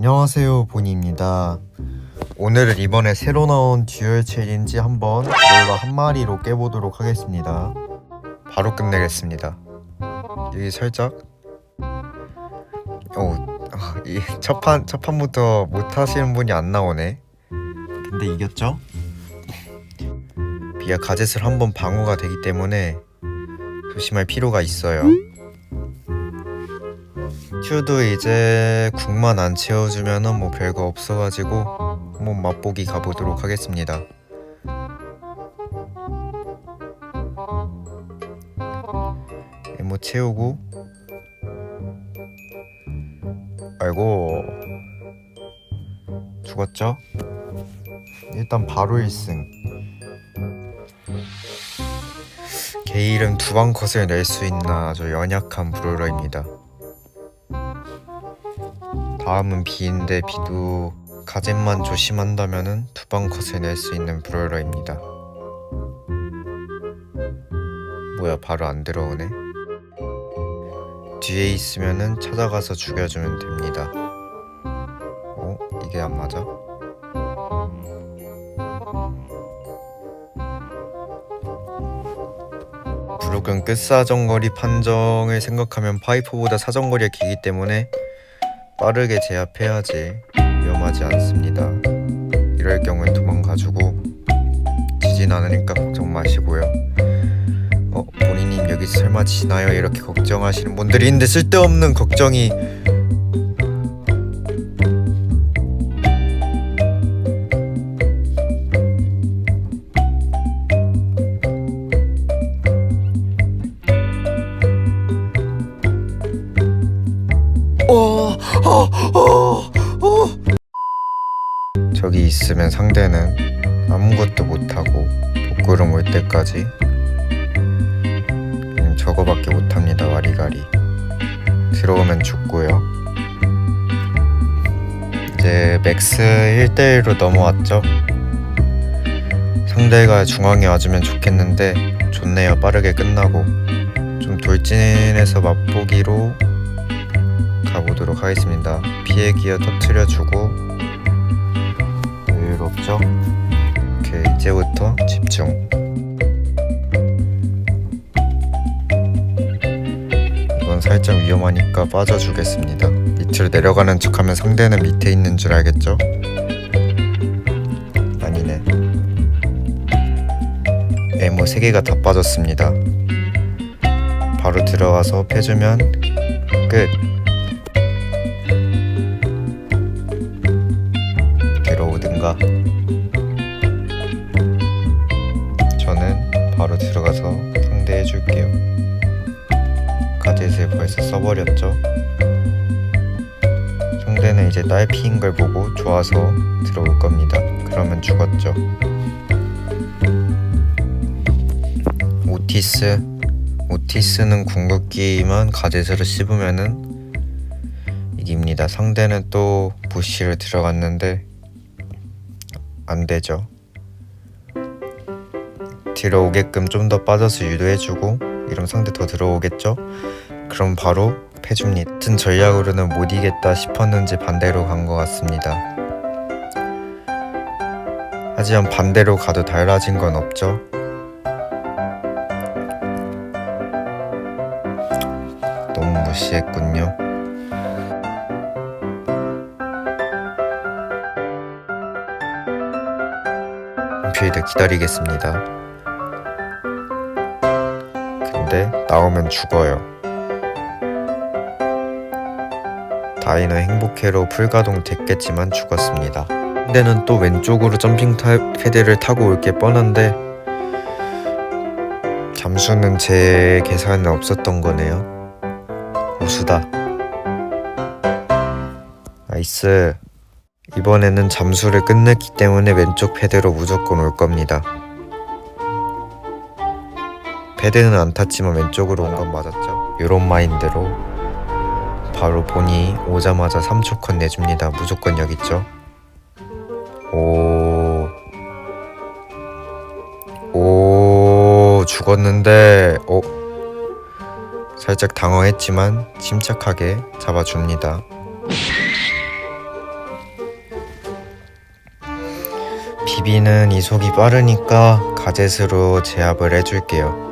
안녕하세요 보니입니다. 오늘은 이번에 새로 나온 듀얼 챌린지 한번 롤러 한 마리로 깨보도록 하겠습니다. 바로 끝내겠습니다. 여기 살짝. 어, 아, 이 첫판 첫판부터 못 하시는 분이 안 나오네. 근데 이겼죠? 비아 가젯을 한번 방어가 되기 때문에 조심할 필요가 있어요 큐도 이제 국만 안 채워주면은 뭐 별거 없어가지고 한번 맛보기 가보도록 하겠습니다. 에모 채우고 아이고 죽었죠? 일단 바로 1승 게일은 두방 컷을 낼 수 있나 아주 연약한 브롤러입니다. 다음은 비인데 비도 가젯만 조심한다면은 두방 컷을 낼 수 있는 브롤러입니다. 뭐야 바로 안 들어오네. 뒤에 있으면은 찾아가서 죽여주면 됩니다. 어? 이게 안 맞아? 브룩은 끝사정거리 판정을 생각하면 파이퍼보다 사정거리가 길기 때문에 빠르게 제압해야지 위험하지 않습니다. 이럴 경우엔 도망가주고 지진 않으니까 걱정 마시고요. 어, 본인님 여기 설마 지나요? 이렇게 걱정하시는 분들이 있는데 쓸데없는 걱정이 어, 어, 어, 어. 저기 있으면 상대는 아무것도 못하고 복구름 올 때까지 그냥 저거밖에 못합니다 와리가리. 들어오면 죽고요. 이제 맥스 1대1로 넘어왔죠? 상대가 중앙에 와주면 좋겠는데 좋네요. 빠르게 끝나고 좀 돌진해서 맛보기로 가보도록 하겠습니다. 피해 기어 터트려주고 여유롭죠? 오케이 이제부터 집중. 이건 살짝 위험하니까 빠져주겠습니다. 밑으로 내려가는 척하면 상대는 밑에 있는 줄 알겠죠? 아니네. 에모 3개가 다 빠졌습니다. 바로 들어와서 패주면 끝. 바로 들어가서 상대해 줄게요. 가젯을 벌써 써버렸죠? 상대는 이제 딸피인 걸 보고 좋아서 들어올 겁니다. 그러면 죽었죠. 오티스. 오티스는 궁극기만 가젯으로 씹으면은 이깁니다. 상대는 또 부시를 들어갔는데 안 되죠. 들어오게끔 좀 더 빠져서 유도해주고 이러면 상대 더 들어오겠죠? 그럼 바로 패줍니다. 같은 전략으로는 못 이겠다 싶었는지 반대로 간 것 같습니다. 하지만 반대로 가도 달라진 건 없죠. 너무 무시했군요. 필드 기다리겠습니다. 나오면 죽어요. 다이너 행복해로 풀가동 됐겠지만 죽었습니다. 근데는 또 왼쪽으로 점핑 타, 패드를 타고 올 게 뻔한데 잠수는 제 계산에 없었던 거네요. 우수다. 나이스. 이번에는 잠수를 끝냈기 때문에 왼쪽 패드로 무조건 올 겁니다. 패드는 안 탔지만 왼쪽으로 온 건 맞았죠. 요런 마인드로 바로 보니 오자마자 3초 컷 내줍니다. 무조건 여기 있죠. 오. 오, 죽었는데, 오 살짝 당황했지만 침착하게 잡아줍니다. 비비는 이속이 빠르니까 가젯으로 제압을 해줄게요.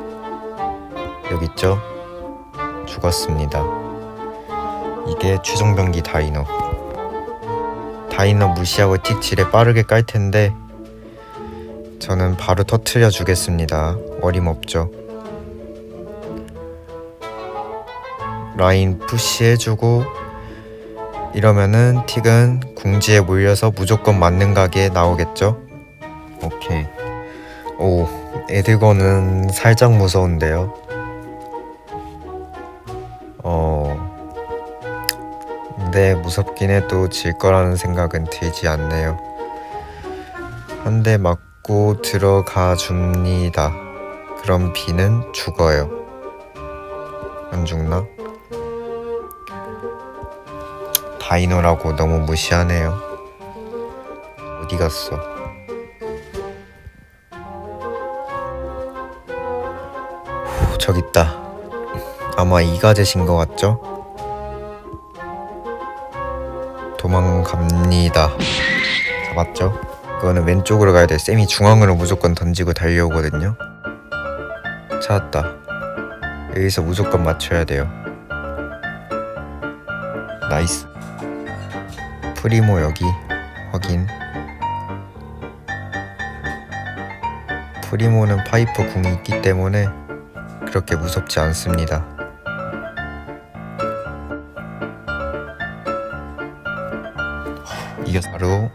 여기 있죠? 죽었습니다. 이게 최종병기 다이너. 다이너 무시하고 틱 지뢰 빠르게 깔 텐데 저는 바로 터트려 주겠습니다. 어림없죠. 라인 푸시해주고 이러면은 틱은 궁지에 몰려서 무조건 맞는 가게 나오겠죠? 오케이. 오, 에드거는 살짝 무서운데요. 근데 무섭긴 해도 질 거라는 생각은 들지 않네요. 한 대 맞고 들어가 줍니다. 그럼 비는 죽어요. 안 죽나? 다이노라고 너무 무시하네요. 어디 갔어? 후, 저기 있다. 아마 이가제신 것 같죠? 도망갑니다. 잡았죠? 그거는 왼쪽으로 가야 돼. 쌤이 중앙으로 무조건 던지고 달려오거든요. 찾았다. 여기서 무조건 맞춰야 돼요. 나이스. 프리모 여기 확인. 프리모는 파이퍼 궁이 있기 때문에 그렇게 무섭지 않습니다. 이게 바로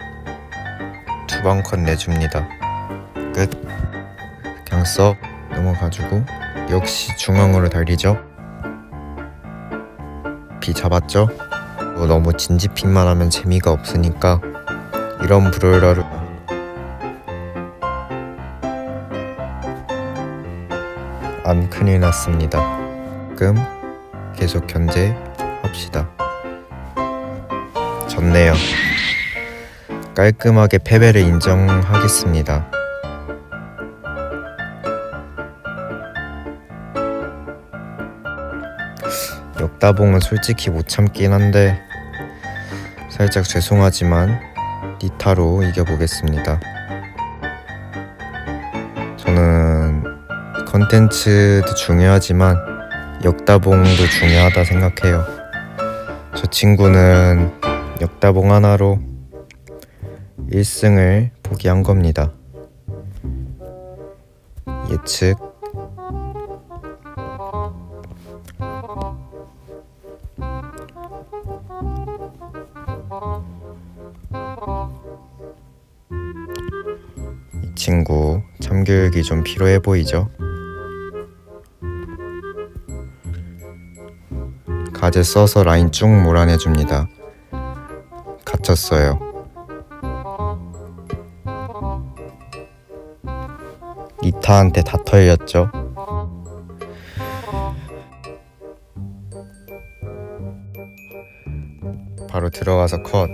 두방컷 내줍니다. 끝. 그냥 써 넘어가지고 역시 중앙으로 달리죠. 비 잡았죠? 뭐 너무 진지픽만 하면 재미가 없으니까 이런 브롤러를 안 큰일 났습니다. 끔 계속 견제합시다. 졌네요. 깔끔하게 패배를 인정하겠습니다. 역다봉은 솔직히 못 참긴 한데 살짝 죄송하지만 니타로 이겨보겠습니다. 저는 컨텐츠도 중요하지만 역다봉도 중요하다 생각해요. 저 친구는 역다봉 하나로 1승을 포기한 겁니다. 예측 이 친구 참교육이 좀 필요해 보이죠? 가제 써서 라인 쭉 몰아내 줍니다. 갇혔어요. 이타한테 다 털렸죠. 바로 들어가서 컷.